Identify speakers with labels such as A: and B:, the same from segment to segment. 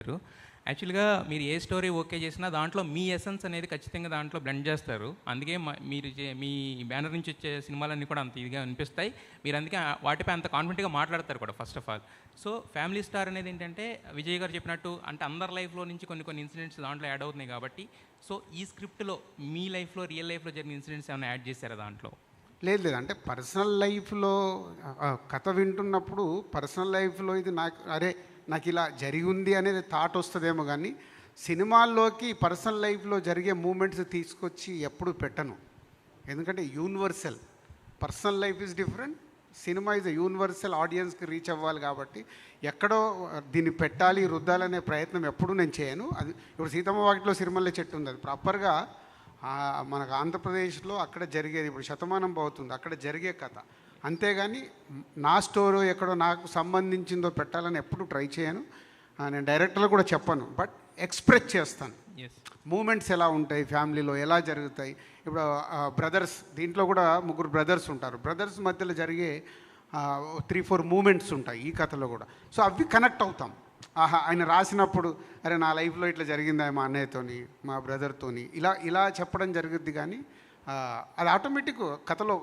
A: చేశారు. యాక్చువల్గా మీరు ఏ స్టోరీ ఓకే చేసినా దాంట్లో మీ ఎసెన్స్ అనేది ఖచ్చితంగా దాంట్లో బ్లెండ్ చేస్తారు. అందుకే మీరు మీ బ్యానర్ నుంచి వచ్చే సినిమాలన్నీ కూడా అంత ఇదిగా అనిపిస్తాయి. మీరు అందుకే వాటిపై అంత కాన్ఫిడెంట్గా మాట్లాడతారు కూడా first of all. So family star అనేది ఏంటంటే విజయ్ గారు చెప్పినట్టు అంటే అందరి లైఫ్లో నుంచి కొన్ని కొన్ని ఇన్సిడెంట్స్ దాంట్లో యాడ్ అవుతున్నాయి కాబట్టి సో ఈ స్క్రిప్ట్లో మీ లైఫ్లో రియల్ లైఫ్లో జరిగిన ఇన్సిడెంట్స్ ఏమైనా యాడ్ చేశారా దాంట్లో?
B: లేదు లేదు. అంటే పర్సనల్ లైఫ్లో కథ వింటున్నప్పుడు పర్సనల్ లైఫ్లో ఇది నాకు అరే నాకు ఇలా జరిగి ఉంది అనేది థాట్ వస్తుందేమో కానీ సినిమాల్లోకి పర్సనల్ లైఫ్లో జరిగే మూమెంట్స్ తీసుకొచ్చి ఎప్పుడు పెట్టను. ఎందుకంటే universal personal life is different cinema is universal ఆడియన్స్కి రీచ్ అవ్వాలి కాబట్టి ఎక్కడో దీన్ని పెట్టాలి రుద్దాలనే ప్రయత్నం ఎప్పుడూ నేను చేయను. అది ఇప్పుడు సీతమ్మ వాకిట్లో సిరిమల్లె చెట్టు ఉంది. అది ప్రాపర్గా మనకు ఆంధ్రప్రదేశ్లో అక్కడ జరిగేది. ఇప్పుడు శతమానం అవుతుంది అక్కడ జరిగే కథ. అంతేగాని నా స్టోరీ ఎక్కడో నాకు సంబంధించిందో పెట్టాలని ఎప్పుడు ట్రై చేయను. నేను డైరెక్టర్లు కూడా చెప్పను బట్ ఎక్స్ప్రెస్ చేస్తాను. మూమెంట్స్ ఎలా ఉంటాయి ఫ్యామిలీలో ఎలా జరుగుతాయి. ఇప్పుడు బ్రదర్స్ దీంట్లో కూడా ముగ్గురు బ్రదర్స్ ఉంటారు. బ్రదర్స్ మధ్యలో జరిగే త్రీ ఫోర్ మూమెంట్స్ ఉంటాయి ఈ కథలో కూడా. సో అవి కనెక్ట్ అవుతాం. ఆహా ఆయన రాసినప్పుడు అరే నా లైఫ్లో ఇట్లా జరిగిందా మా అన్నయ్యతోని మా బ్రదర్తోని? ఇలా ఇలా చెప్పడం జరుగుద్ది కానీ అది ఆటోమేటిక్ కథలో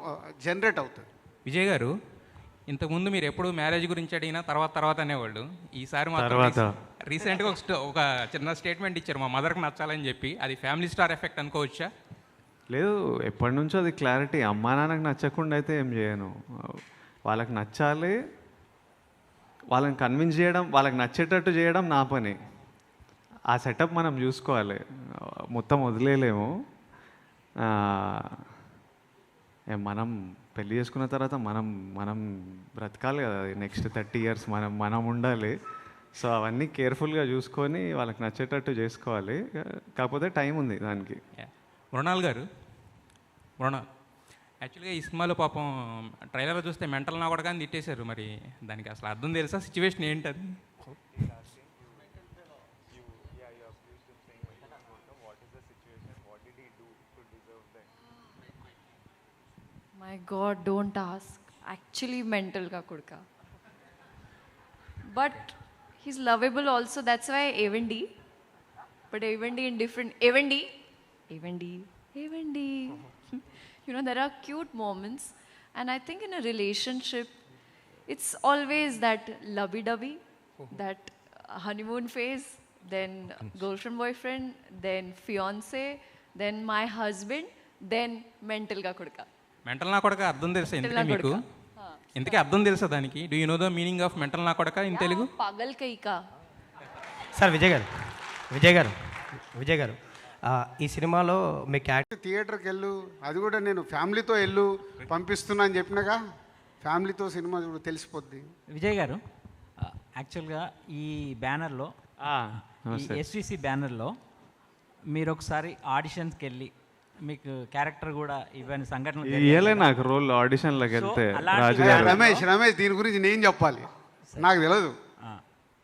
B: జనరేట్ అవుతుంది.
A: విజయ్ గారు ఇంతకుముందు మీరు ఎప్పుడు మ్యారేజ్ గురించి అడిగినా తర్వాత తర్వాత అనేవాళ్ళు. ఈసారి మాత్రం
C: తర్వాత.
A: రీసె- రీసెంట్గా ఒక ఒక చిన్న స్టేట్మెంట్ ఇచ్చారు మా మదర్కి నచ్చాలని చెప్పి. అది ఫ్యామిలీ స్టార్ ఎఫెక్ట్ అనుకోవచ్చా?
C: లేదు ఎప్పటి నుంచో అది క్లారిటీ. అమ్మా నాన్నకు నచ్చకుండా అయితే ఏం చేయను. వాళ్ళకి నచ్చాలి వాళ్ళని కన్విన్స్ చేయడం వాళ్ళకి నచ్చేటట్టు చేయడం నా పని. ఆ సెటప్ మనం చూసుకోవాలి. మొత్తం వదిలేయలేము. మనం పెళ్ళి చేసుకున్న తర్వాత మనం మనం బ్రతకాలి కదా. నెక్స్ట్ థర్టీ ఇయర్స్ మనం మనం ఉండాలి. సో అవన్నీ కేర్ఫుల్గా చూసుకొని వాళ్ళకి నచ్చేటట్టు చేసుకోవాలి. కాకపోతే టైం ఉంది దానికి.
A: మృణాల్ గారు మృణాల్ యాక్చువల్గా ఈ సినిమాలో పాపం ట్రైలర్లో చూస్తే మెంటల్ నా కూడా కానీ తిట్టేశారు మరి. దానికి అసలు అర్థం తెలుసా? సిచ్యువేషన్ ఏంటి
D: My God, don't ask. Actually, mental ka kurka. But he's lovable also. That's why Evendi. But Evendi in different. Evendi. Evendi. Evendi. you know, there are cute moments. And I think in a relationship, it's always that lovey dovey, that honeymoon phase, then girlfriend, boyfriend, then fiance, then my husband, then mental ka kurka.
A: Mental నా కొడక అర్థం తెలుసా
D: నా
A: మీకు. ఇంతకీ అర్థం తెలుసా దానికి? Do you know the meaning of mental నా కొడక ఇన్ తెలుగు?
D: పాగల్
E: సార్ విజయ్ గారు. విజయ్ గారు. విజయ్ గారు. ఆ, ఈ సినిమాలో మీ క్యారెక్టర్
B: థియేటర్కి వెళ్ళు అది కూడా నేను ఫ్యామిలీతో వెళ్ళు పంపిస్తున్నా అని చెప్పినగా ఫ్యామిలీతో సినిమా చూడు తెలిసిపోద్ది.
F: విజయ్ గారు యాక్చువల్గా ఈ బ్యానర్లో ఈ ఎస్విసి బ్యానర్లో మీరు ఒకసారి ఆడిషన్స్కి వెళ్ళి మీకు క్యారెక్టర్ కూడా ఇవన్నీ సంఘటనలు
C: ఇయ్యలే
F: కదా.
C: నాకు రోల్ ఆడిషన్లోకి వెళ్తే
B: రమేష్ రమేష్ దీని గురించి నేను చెప్పాలి. నాకు తెలియదు
F: ఆ,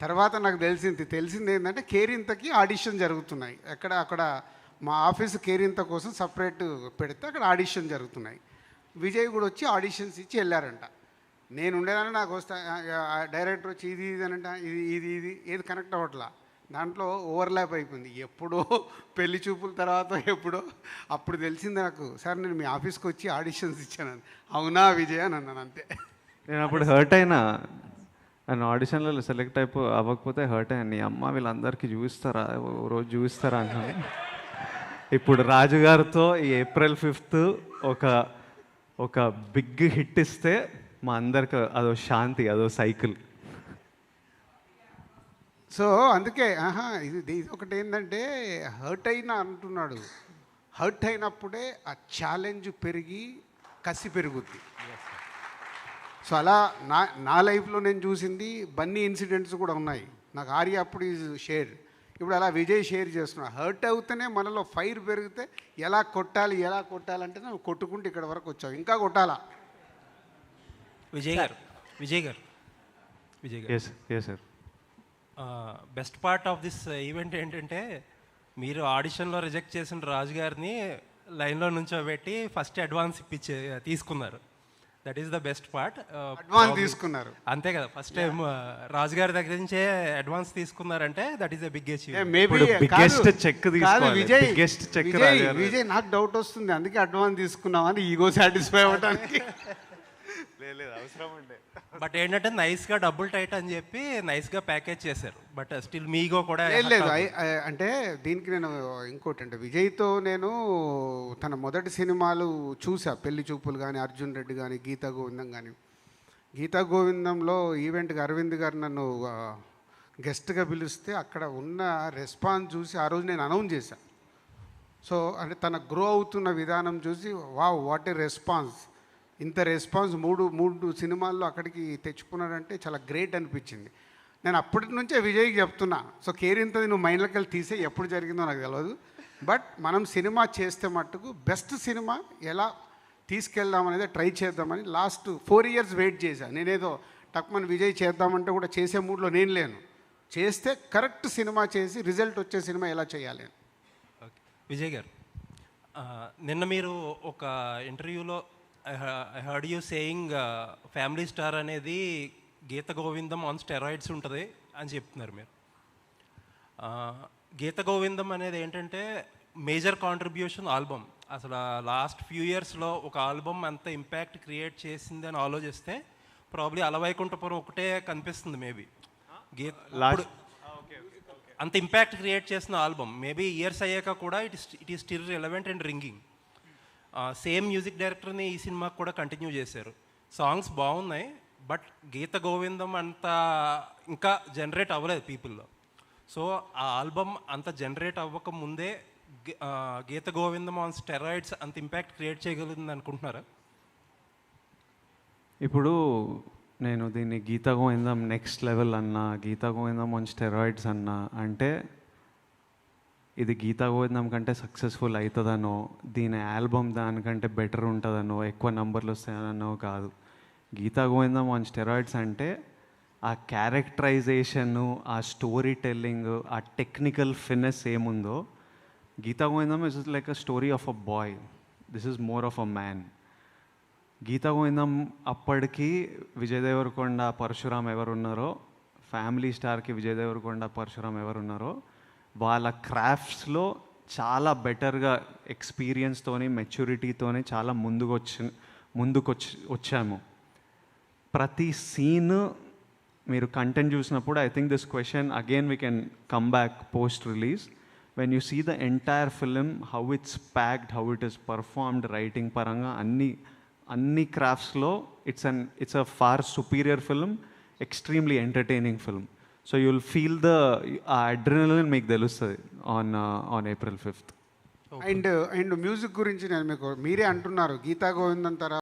B: తర్వాత నాకు తెలిసింది తెలిసింది ఏంటంటే కేరింతకి ఆడిషన్ జరుగుతున్నాయి. ఎక్కడ అక్కడ మా ఆఫీస్ కేరింత కోసం సపరేట్ పెడితే అక్కడ ఆడిషన్ జరుగుతున్నాయి. విజయ్ కూడా వచ్చి ఆడిషన్స్ ఇచ్చి వెళ్ళారంట. నేను ఉండేదాన్ని నాకు వస్తా డైరెక్టర్ వచ్చి ఇది ఇది అని అంటే ఇది ఇది ఇది ఏది కనెక్ట్ అవ్వట్లా. దాంట్లో ఓవర్లాప్ అయిపోయింది. ఎప్పుడో పెళ్ళి చూపుల తర్వాత ఎప్పుడో అప్పుడు తెలిసింది నాకు సార్ నేను మీ ఆఫీస్కి వచ్చి ఆడిషన్స్ ఇచ్చాను అవునా విజయ్ అని అన్నాను అంతే.
C: నేను అప్పుడు హర్ట్ అయినా. నన్ను ఆడిషన్లలో సెలెక్ట్ అయిపో అవ్వకపోతే హర్ట్ అయ్యాను నీ అమ్మ వీళ్ళందరికీ చూపిస్తారా? ఓ రోజు చూపిస్తారా? అంటున్నాను ఇప్పుడు రాజుగారితో ఈ ఏప్రిల్ ఫిఫ్త్ ఒక ఒక బిగ్ హిట్ ఇస్తే మా అందరికి అదో శాంతి అదో సైకిల్.
B: సో అందుకే ఆహా ఇది ఇది ఒకటి ఏంటంటే హర్ట్ అయినా అంటున్నాడు. హర్ట్ అయినప్పుడే ఆ ఛాలెంజ్ పెరిగి కసి పెరుగుద్ది. సో అలా నా నా లైఫ్లో నేను చూసింది బన్నీ ఇన్సిడెంట్స్ కూడా ఉన్నాయి. నాకు ఆర్య అప్పుడు ఈజ్ షేర్ ఇప్పుడు అలా విజయ్ షేర్ చేస్తున్నా. హర్ట్ అవుతేనే మనలో ఫైర్ పెరిగితే ఎలా కొట్టాలి ఎలా కొట్టాలంటే నువ్వు కొట్టుకుంటూ ఇక్కడ వరకు వచ్చావు. ఇంకా కొట్టాలా?
G: విజయ్ గారు విజయ్ గారు విజయ్ గారు.
C: Sir
G: best part of this event ఏంటంటే మీరు ఆడిషన్లో రిజెక్ట్ చేసిన రాజు గారిని లైన్లో నుంచోబెట్టి ఫస్ట్ అడ్వాన్స్ ఇప్పించే తీసుకున్నారు. That is the best part
B: advance తీసుకున్నారు.
G: అంతే కదా. ఫస్ట్ టైం రాజు గారి దగ్గర నుంచే అడ్వాన్స్ తీసుకున్నారంటే that is the big
C: check తీసుకోవాలి.
B: విజయ్
C: check
B: విజయ్ నాకు డౌట్ వస్తుంది. అందుకే అడ్వాన్స్ తీసుకున్నామని ఈగో సాటిస్ఫై అవ్వడానికి
G: బట్ ఏంటంటే nice గా డబుల్ టైట్ అని చెప్పి nice గా ప్యాకేజ్ చేశారు. బట్ స్టిల్ మీగో కూడా
B: లేదు లేదు. ఐ- ఐ- అంటే దీనికి నేను ఇంకోటి అంటే విజయ్తో నేను తన మొదటి సినిమాలు చూసా. పెళ్ళి చూపులు కానీ అర్జున్ రెడ్డి కానీ గీతా గోవిందం కానీ గీతా గోవిందంలో ఈవెంట్కి అరవింద్ గారు నన్ను ఆ, గెస్ట్గా పిలిస్తే అక్కడ ఉన్న రెస్పాన్స్ చూసి ఆ రోజు నేను అనౌన్స్ చేశాను సో అంటే తన గ్రో అవుతున్న విధానం చూసి వావ్ వాట్ ఏ రెస్పాన్స్ ఇంత రెస్పాన్స్ మూడు మూడు సినిమాల్లో అక్కడికి తెచ్చుకున్నాడంటే చాలా గ్రేట్ అనిపించింది. నేను అప్పటి నుంచే విజయ్కి చెప్తున్నా. సో కేరింతది నువ్వు మైండ్లోకి వెళ్ళి తీసే ఎప్పుడు జరిగిందో నాకు తెలియదు బట్ మనం సినిమా చేస్తే మట్టుకు బెస్ట్ సినిమా ఎలా తీసుకెళ్దాం అనేది ట్రై చేద్దామని లాస్ట్ ఫోర్ ఇయర్స్ వెయిట్ చేశాను నేనేదో టక్మన్ విజయ్ చేద్దామంటే కూడా చేసే మూడ్లో నేను లేను. చేస్తే కరెక్ట్ సినిమా చేసి రిజల్ట్ వచ్చే సినిమా ఎలా చేయాలి?
G: ఓకే. విజయ్ గారు నిన్న మీరు ఒక ఇంటర్వ్యూలో I heard you saying family star అనేది గీత గోవిందం ఆన్ స్టెరాయిడ్స్ ఉంటుంది అని చెప్తున్నారు మీరు. గీత గోవిందం అనేది ఏంటంటే మేజర్ కాంట్రిబ్యూషన్ ఆల్బమ్ అసలు లాస్ట్ ఫ్యూ ఇయర్స్లో ఒక ఆల్బమ్ అంత ఇంపాక్ట్ క్రియేట్ చేసింది అని ఆలోచిస్తే ప్రాబ్లీ అలవైకుంఠపురం ఒకటే కనిపిస్తుంది మేబీ గీత అంత ఇంపాక్ట్ క్రియేట్ చేసిన ఆల్బమ్ మేబీ ఇయర్స్ అయ్యాక కూడా it it is still relevant and ringing same music డైరెక్టర్ని ఈ సినిమాకి కూడా కంటిన్యూ చేశారు. సాంగ్స్ బాగున్నాయి బట్ గీత గోవిందం అంత ఇంకా జనరేట్ అవ్వలేదు పీపుల్లో సో ఆ ఆల్బమ్ అంత జనరేట్ అవ్వక ముందే గీత గోవిందం ఆన్ స్టెరాయిడ్స్ అంత ఇంపాక్ట్ క్రియేట్ చేయగలిగింది అనుకుంటున్నారా?
C: ఇప్పుడు నేను దీన్ని గీత గోవిందం నెక్స్ట్ లెవెల్ అన్నా గీత గోవిందం ఆన్ స్టెరాయిడ్స్ అన్నా అంటే ఇది గీతా గోవిందం కంటే సక్సెస్ఫుల్ అవుతుందనో దీని ఆల్బమ్ దానికంటే బెటర్ ఉంటుందనో ఎక్కువ నంబర్లు వస్తాయనో కాదు. గీతా గోవిందం ఆన్ స్టెరాయిడ్స్ అంటే ఆ క్యారెక్టరైజేషను ఆ స్టోరీ టెల్లింగ్ ఆ టెక్నికల్ ఫినెస్ ఏముందో Geetha Govindam is like a story of a boy this is more of a man Geetha Govindam అప్పటికి విజయ్ దేవరకొండ పరశురామ్ ఎవరున్నారో ఫ్యామిలీ స్టార్కి విజయ్ దేవరకొండ పరశురాం ఎవరున్నారో వాళ్ళ క్రాఫ్ట్స్లో చాలా బెటర్గా ఎక్స్పీరియన్స్తోని మెచ్యూరిటీతోని చాలా ముందుకు వచ్చి ముందుకు వచ్చి వచ్చాము. ప్రతి సీన్ మీరు కంటెంట్ చూసినప్పుడు I think this question again we can come back post release. When you see the entire film how it's packed how it is performed writing పరంగా అన్ని అన్ని క్రాఫ్ట్స్లో it's an it's a far superior film extremely entertaining film so you'll feel the ah adrenaline మీకు తెలుస్తుంది on on April fifth
B: and and music గురించి నేను మీకు మీరే అంటున్నారు. గీతా గోవిందం తర్వాత